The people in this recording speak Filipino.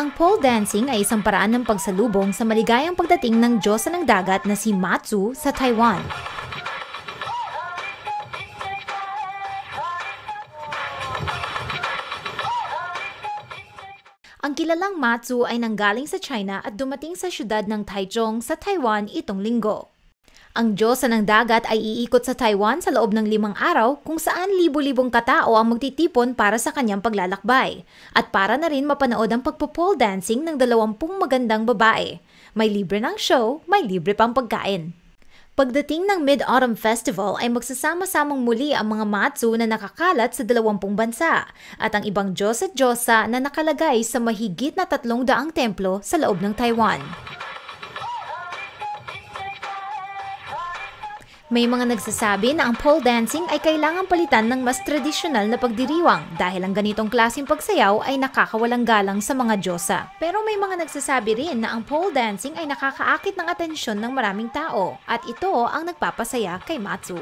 Ang pole dancing ay isang paraan ng pagsalubong sa maligayang pagdating ng Diyosa ng dagat na si Matsu sa Taiwan. Ang kilalang Matsu ay nanggaling sa China at dumating sa syudad ng Taichung sa Taiwan itong linggo. Ang Diyosa ng dagat ay iikot sa Taiwan sa loob ng limang araw kung saan libo-libong katao ang magtitipon para sa kanyang paglalakbay at para na rin mapanood ang pagpo-pole dancing ng dalawampung magandang babae. May libre ng show, may libre pang pagkain. Pagdating ng Mid-Autumn Festival ay magsasama-samang muli ang mga matsu na nakakalat sa dalawampung bansa at ang ibang Diyos at Diyosa na nakalagay sa mahigit na tatlong daang templo sa loob ng Taiwan. May mga nagsasabi na ang pole dancing ay kailangang palitan ng mas tradisyonal na pagdiriwang dahil ang ganitong klaseng pagsayaw ay nakakawalang galang sa mga Diyosa. Pero may mga nagsasabi rin na ang pole dancing ay nakakaakit ng atensyon ng maraming tao at ito ang nagpapasaya kay Matsu.